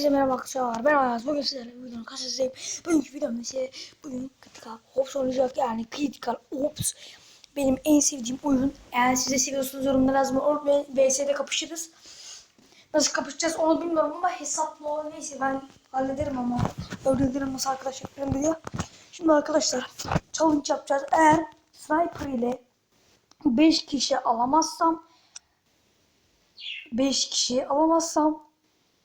Herkese merhaba arkadaşlar. Ben Ayaz. Bugün sizlerle videonun karşınızdayım. Bugünkü videomda ise bugün Critical Ops oynayacak. Yani Critical Ops benim en sevdiğim oyun. Eğer siz de seviyorsunuz yorumlara yazmayı unutmayın. VS'de kapışırız. Nasıl kapışacağız onu bilmiyorum ama hesaplı o neyse ben hallederim ama öğrenirim nasıl arkadaşlarım biliyor. Şimdi arkadaşlar challenge yapacağız. Eğer sniper ile 5 kişi alamazsam 5 kişi alamazsam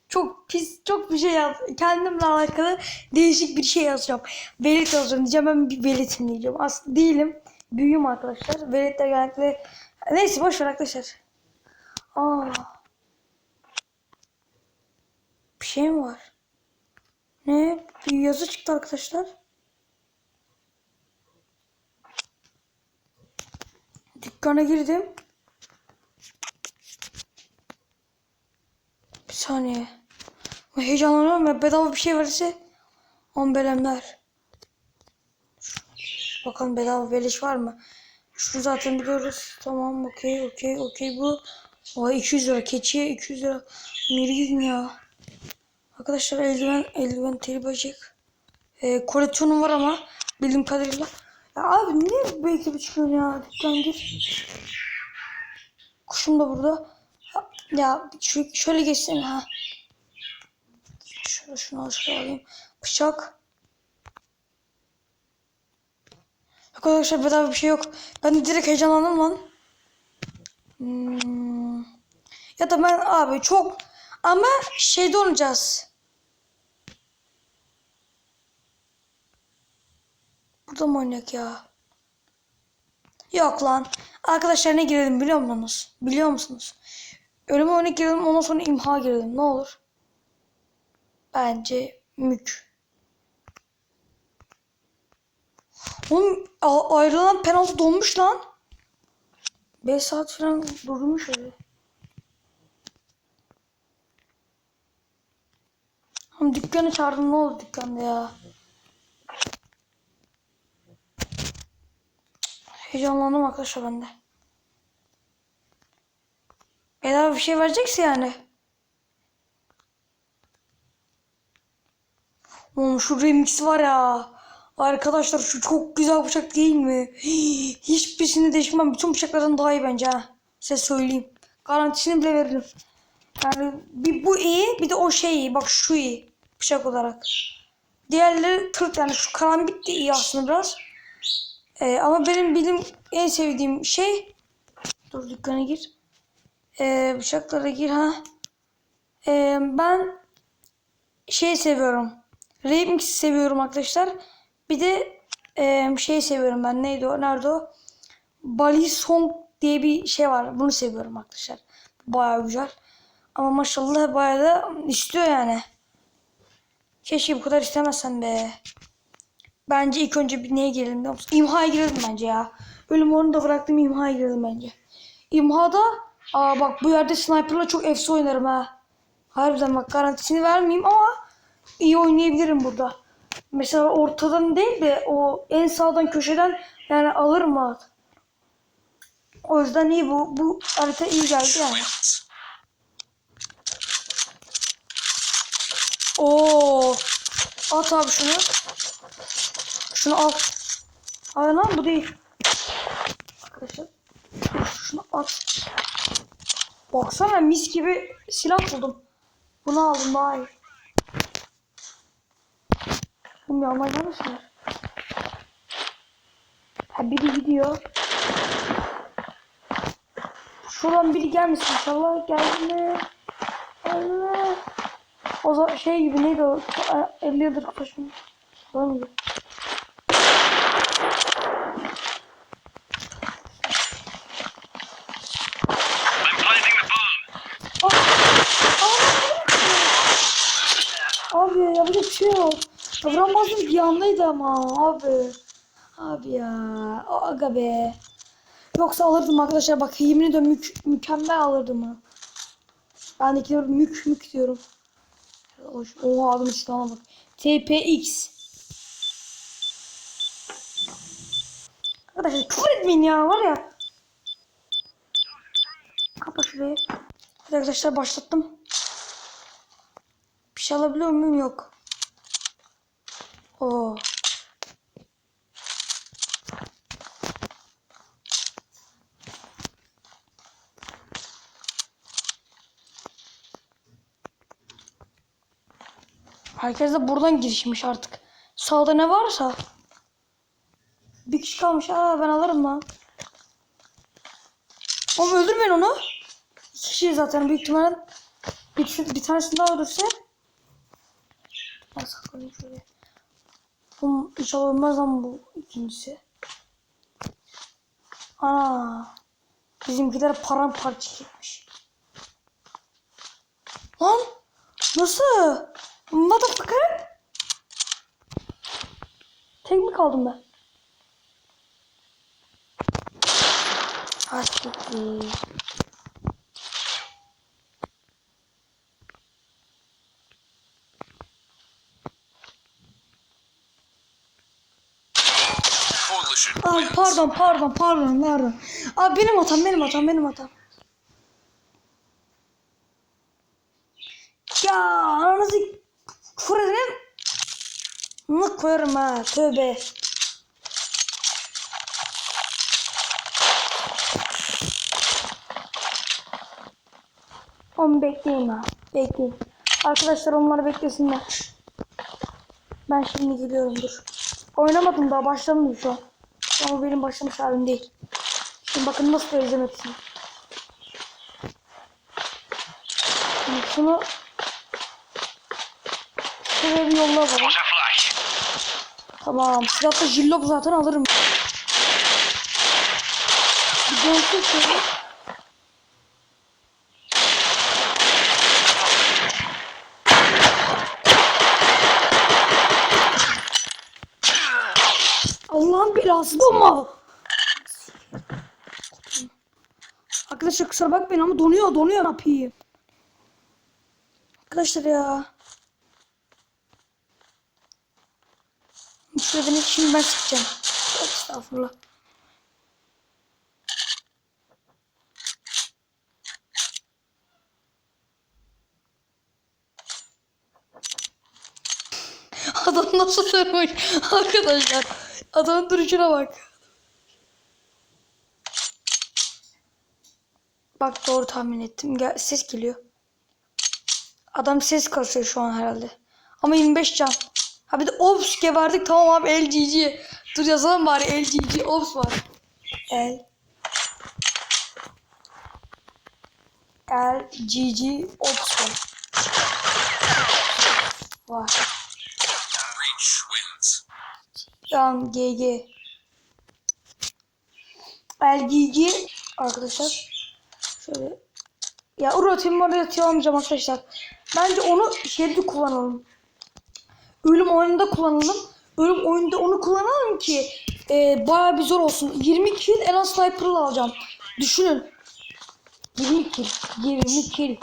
çok pis çok bir şey yaz. Kendimle alakalı değişik bir şey yazacağım. Velet yazacağım diyeceğim ben bir veletim diyeceğim. Aslında değilim. Büyüğüm arkadaşlar. Velet de genellikle neyse boş ver arkadaşlar. Aa. Bir şey mi var? Ne? Bir yazı çıktı arkadaşlar. Dükkana girdim. Saniye. Heyecanlanıyorum ya bedava bir şey verirse on belemler. Bakalım bedava beleş var mı? Şunu zaten biliyoruz. Tamam okey okey okey bu. O 200 lira keçiye 200 lira. Nereye ya? Arkadaşlar eldiven eldiven teli bacak. Ee, koleksiyonum var ama bildiğim kadarıyla. Ya abi niye belki bir çıkıyorsun ya? Dükkan gir. Kuşum da burada. Ya, şu, şöyle geçsene ha. Şöyle şunu şöyle alayım. Bıçak. Yok arkadaşlar bedava bir şey yok. Ben direkt heyecanlandım lan. Hmm. Ya da ben abi çok ama şeyde oynayacağız. Burada mı oynayak ya? Yok lan. Arkadaşlar ne girelim biliyor musunuz? Biliyor musunuz? Ölüme oyuna girelim ondan sonra imha girelim ne olur. Bence mük. Oğlum ayrılan penaltı donmuş lan. 5 saat falan durmuş öyle. Oğlum dükkanı çağırdım ne oldu dükkanda ya. Heyecanlandım arkadaşlar ben de. Bedava bir şey verecekse yani. Oğlum şu remix var ya. Arkadaşlar şu çok güzel bıçak değil mi? Hii, Hiçbirisini değişmem. Bütün bıçaklardan daha iyi bence ha. Size söyleyeyim. Garantisini bile veririm. Yani bir bu iyi bir de o şey iyi. Bak şu iyi. Bıçak olarak. Diğerleri tırt yani şu karambit de iyi aslında biraz. Ee, ama benim bildiğim en sevdiğim şey dur dükkana gir. Ee, bıçaklara gir ha. Ee, ben şey seviyorum. Remix seviyorum arkadaşlar. Bir de e, şey seviyorum ben. Neydi o? Nerede o? Bali Song diye bir şey var. Bunu seviyorum arkadaşlar. Bayağı güzel. Ama maşallah bayağı da istiyor yani. Keşke bu kadar istemezsen be. Bence ilk önce bir neye girelim biliyor? İmhaya girelim bence ya. Ölüm onu da bıraktım imhaya girelim bence. İmhada aa bak bu yerde sniperla çok efsi oynarım ha. Harbiden bak garantisini vermeyeyim ama iyi oynayabilirim burada. Mesela ortadan değil de o en sağdan köşeden yani alırım rahat. O yüzden iyi bu. Bu harita iyi geldi yani. Oo. At abi şunu. Şunu al. Hayır lan bu değil. Arkadaşlar. Şunu at. Baksana mis gibi silah buldum. Bunu aldım daha iyi. Oğlum yanına gelmesinler. Ha biri gidiyor. Şuradan biri gelmesin inşallah. Geldi mi? Mi? O zaman şey gibi neydi o? 50 yıldır kafasını. Falan gibi. I'm şey. Ya Vuramazdım bir andaydı ama abi. Abi ya. Aga be. Yoksa alırdım arkadaşlar bak yemin ediyorum mük mükemmel alırdım ha. Ben de diyorum mük mük diyorum. Oha adım silahına bak. TPX. Arkadaşlar küfür etmeyin ya var ya. Kapa şurayı. Arkadaşlar başlattım. Kişi alabiliyor muyum? Yok. Oo. Herkes de buradan girişmiş artık. Sağda ne varsa. Bir kişi kalmış. Aa ben alırım lan. Oğlum öldürmeyin onu. İki kişi zaten büyük ihtimalle bir, bir tanesini daha öldürse. Ben saklanayım şöyle. Bu inşallah ölmez lan bu ikincisi. Ana. Bizimkiler paramparça etmiş. Lan. Nasıl? Motherfucker. Tek mi kaldım ben? Ah Ay pardon pardon pardon pardon. Abi benim hatam benim hatam benim hatam. Ya ananızı küfür ederim. Mı koyarım ha tövbe. Onu bekleyin ha. Bekleyin. Arkadaşlar onları beklesinler. Ben şimdi geliyorum dur. Oynamadım daha başlamadım şu an. Ama benim başlamış halim değil. Şimdi bakın nasıl vereceğim hepsini. Şimdi şunu şuraya bir yolla bakalım. What's a flash? Tamam. Silahla jillop zaten alırım. Bir dönsün şöyle. Da mı? Arkadaşlar kusura bakmayın ama donuyor donuyor yapayım? Arkadaşlar ya. Şurada beni şimdi ben sıkacağım. Estağfurullah. Adam nasıl sürmüş arkadaşlar. Adamın duruşuna bak. Bak doğru tahmin ettim. Gel, ses geliyor. Adam ses kasıyor şu an herhalde. Ama 25 can. Ha bir de Ops geberdik tamam abi LGG. Dur yazalım bari LGG Ops var. L LGG Ops var. Var. Yan GG. LGG arkadaşlar. Şöyle. Ya Urotim orada yatıyor almayacağım arkadaşlar. Bence onu şeyde kullanalım. Ölüm oyununda kullanalım. Ölüm oyunda onu kullanalım ki e, bayağı bir zor olsun. 20 kill en az sniper'la alacağım. Düşünün. 20 kill. 20 kill.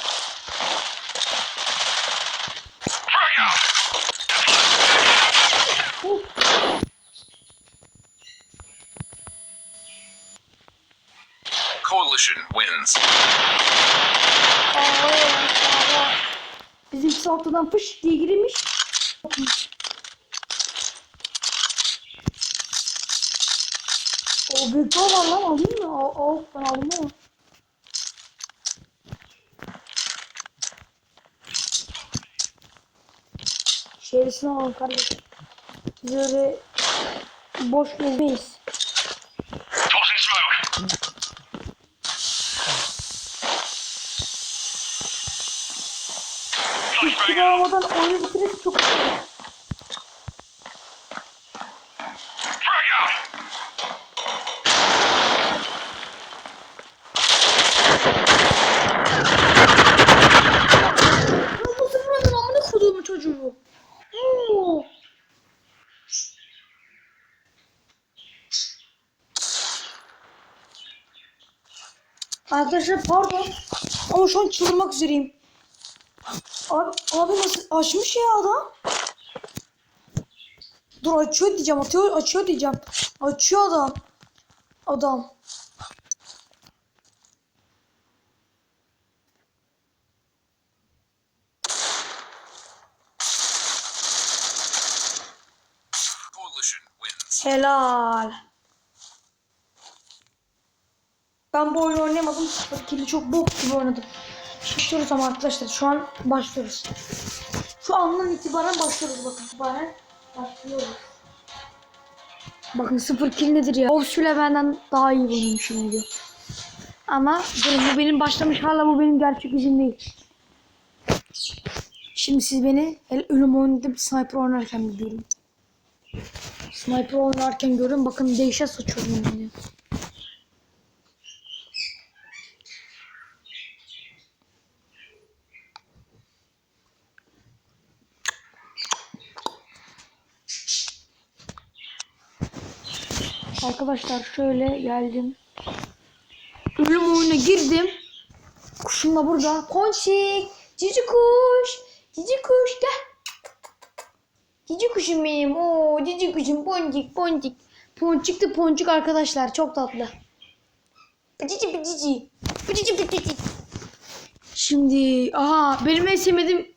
Ortadan fış diye girmiş. O büyük var lan alayım mı? Al, al ben alayım ama. Şerisini alalım kardeşim. Biz öyle boş gezmeyiz. Oyunu bitirip çok koduğumu çocuğu? Oo. Arkadaşlar pardon ama şu an çıldırmak üzereyim. Abi, abi nasıl açmış ya adam. Dur açıyor diyeceğim. Atıyor, açıyor diyeceğim. Açıyor adam. Adam. Helal. Ben bu oyunu oynamadım. Sıfır kili çok bok gibi oynadım. Başlıyoruz ama arkadaşlar şu an başlıyoruz. Şu andan itibaren başlıyoruz bakın itibaren başlıyoruz. Bakın sıfır kill nedir ya? Of bile benden daha iyi oynuyormuşum diyor. Ama durun bu benim başlamış hala bu benim gerçek yüzüm değil. Şimdi siz beni el ölüm oyununda bir sniper oynarken görün. Sniper oynarken görün bakın değişe saçıyorum yani. Arkadaşlar şöyle geldim. Ölüm oyuna girdim. Kuşum da burada. Ponçik. Cici kuş. Cici kuş gel. Cici kuşum benim. Oo cici kuşum poncik. Ponçik de ponçik arkadaşlar. Çok tatlı. Pıcıcı pıcıcı. Pıcıcı pıcıcı. Şimdi aha benim en sevmediğim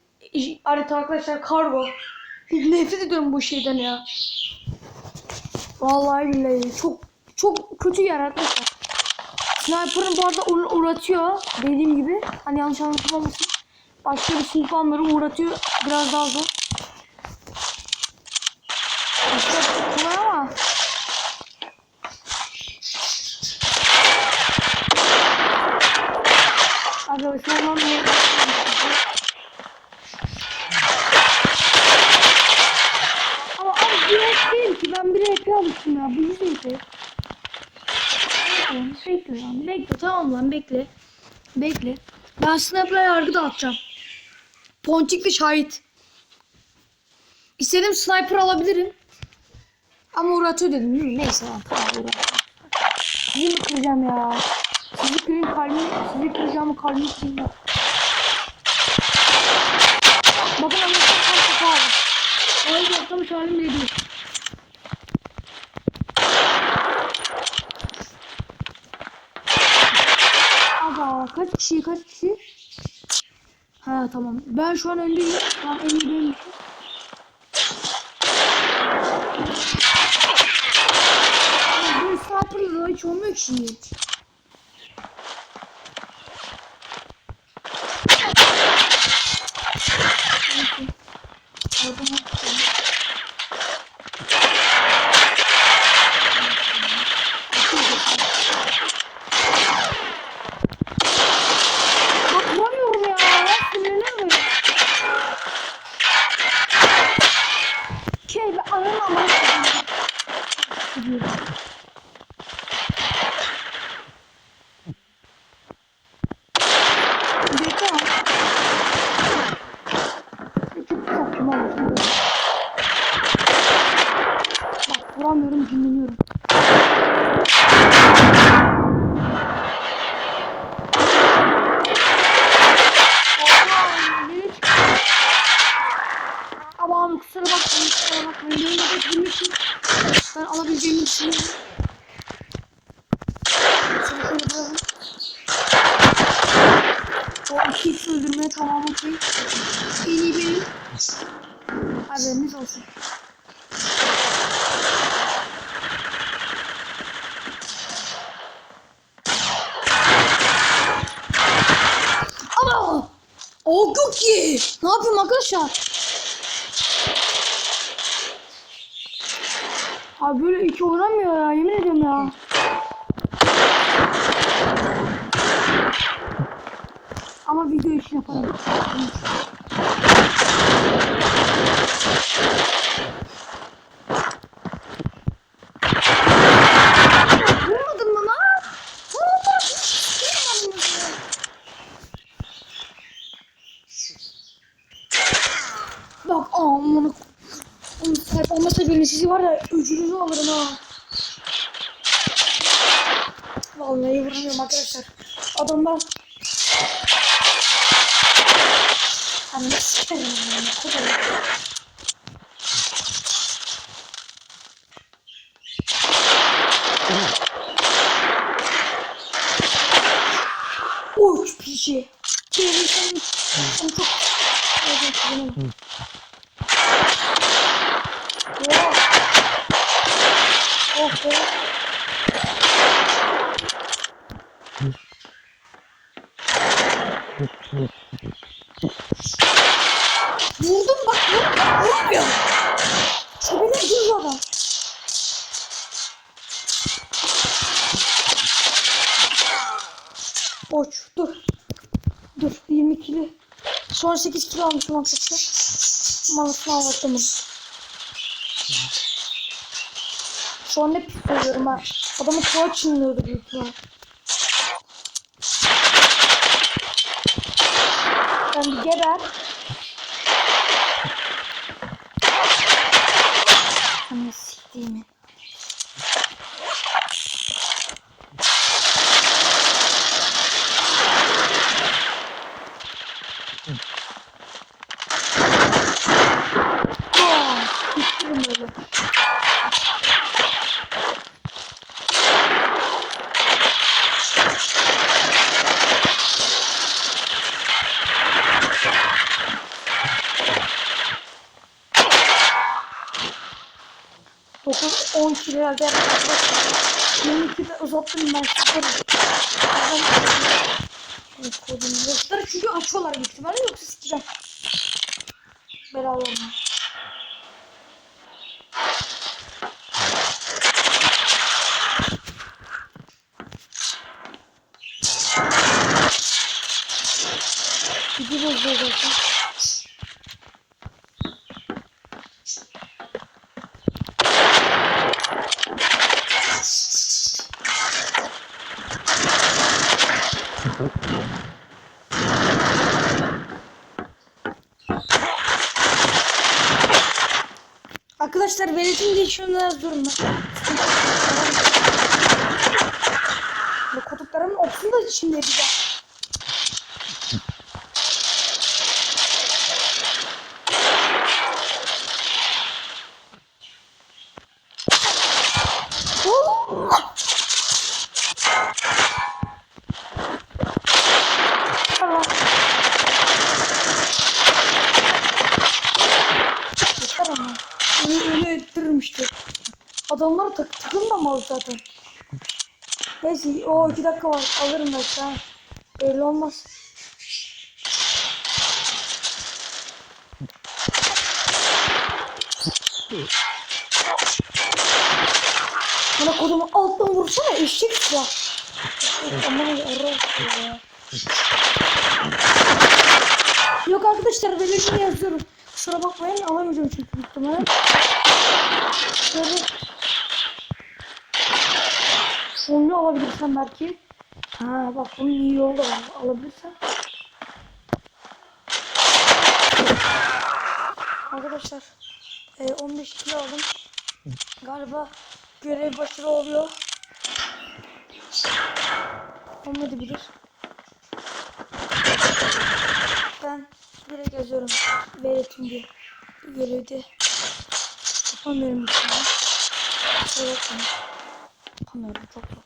harita arkadaşlar kargo. Nefret ediyorum bu şeyden ya. Vallahi billahi çok çok kötü yer arkadaşlar. Sniper'ın bu arada uğra- uğratıyor dediğim gibi. Hani yanlış anlaşılmasın. Başka bir sniper'ları uğratıyor. Biraz daha zor. Çok kolay ama. Arkadaşlar ben bir Ama abi bir ek değil ki ben bir ek almıştım ya. Bu yüz ek. Tamam, Bekle lan bekle tamam lan bekle. Bekle. Ben sniper'a yargı dağıtacağım. Ponçik de şahit. İstediğim sniper alabilirim. Ama uğratıyor dedim değil mi? Neyse lan. Sizi mi kıracağım ya? Sizi kırayım kalbimi, sizi kıracağımı kalbimi kırayım ya. Bakın anlatsam tam kafa aldım. Öyle yaptığım halim bile değil. Aga kaç kişi kaç kişi? Tamam. Ben şu an öndeyim. Tamam en iyi benim. Ama Bu sniper'la hiç olmuyor ki şimdi. Neyse. Oradan atacağım. Bak vuramıyorum ya. Ya sinirlenmiyorum. Şey ben ananı amına koyayım. Bekle lan. Çok saçma oldu. Bak vuramıyorum dinleniyorum. Allah'ım, beni Ama abi kusura bakmayın, kusura bakmayın. Benim de beklediğim için ben alabileceğimi düşünüyorum. Şunu şöyle bırakın. O iki kişi öldürmeye tamam okey. En iyi benim. Haberiniz olsun. Ama o cookie. Ne yapayım arkadaşlar? Abi böyle iki oynamıyor ya yemin ediyorum ya. Ama video için yaparım. Vurmadın mı lan? Vurmadın. Vurmadın mı? Bak amına Oğlum sahip olmasa birinin sizi var ya öcünüzü alırım ha. Vallahi vuramıyorum arkadaşlar. Adamlar Hani sikerim yani. Kodayım. Uy pişi. Benim sen sen çok Evet, benim. Oh. Şöyle. Vurdum bak Vurmuyor. Şöyle dur adam. Dur. Dur 20 kilo. Son 8 kilo almışım arkadaşlar. Malısını. Şu an ne pis söylüyorum ha. Adamı tuvalet çınlıyordu büyük ihtimal. Sen bir geber. Anne siktiğimi. Aa, bittim öyle. Dokuz, on kilo herhalde arkadaşlar. 20 kilo uzattım ben. Evet kodum. Yoklar çünkü açıyorlar büyük ihtimalle yoksa sikeceğim. Belalarını. Gidi bozuyor zaten. Arkadaşlar belirtin diye şunu biraz durun. Bu koduklarımın opsunu da şimdi yapacağım. Oo! Tamam. Yeter ama. Öyle, öyle ettiririm işte. Adamlar tak takım da mal zaten. Neyse o iki dakika var alırım belki ha. Belli olmaz. Bana kodumu alttan vursana eşek ya. Aman ya. Yok arkadaşlar şey yazıyorum. Kusura bakmayın alamayacağım çünkü ihtimalle. Şöyle. Şunu alabilirsem belki. Ha bak bunun iyi var. Alabilirsem. Arkadaşlar e, 15 kilo aldım. Galiba görev başarı oluyor. Olmadı bilir. Ben direkt yazıyorum. Veretim diye. Görevde. Yapamıyorum bir şey. Bakmayın. Yapamıyorum çok zor.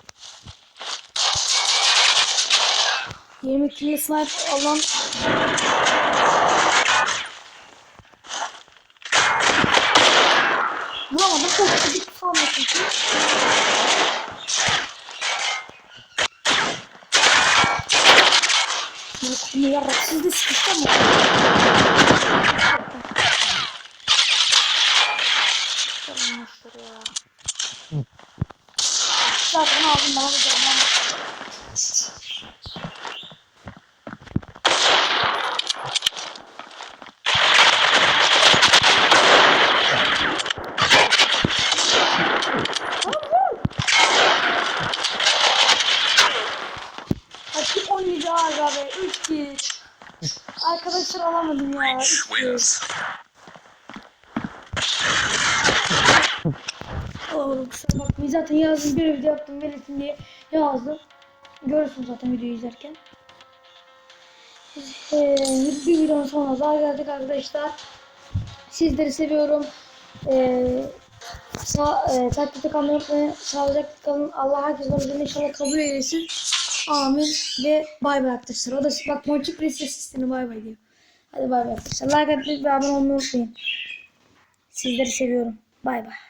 20 kilo sniper alan Vuramadım çok çocuk sanmasın ki. Bunu yarak siz de sıkıştı mı? Sarılmıştır ya. Zaten aldım ben alacağım ben. Hadi 17 aga be 3 kill. Arkadaşlar alamadım ya. 3 Each kill. wins. Oğlum kusura bakmayın zaten yazdım bir video yaptım verirsin diye yazdım. Görürsün zaten videoyu izlerken. Ee, bir videonun sonuna daha geldik arkadaşlar. Sizleri seviyorum. Ee, sağ, e, takipte kalmayı unutmayın. Sağlıcakla kalın. Allah herkesin orucunu inşallah kabul eylesin. Amin. Ve bay bay arkadaşlar. O da bak Monçuk Reis sistemi bay bay diyor. Hadi bay bay arkadaşlar. Like atmayı ve abone olmayı unutmayın. Sizleri seviyorum. Bay bay.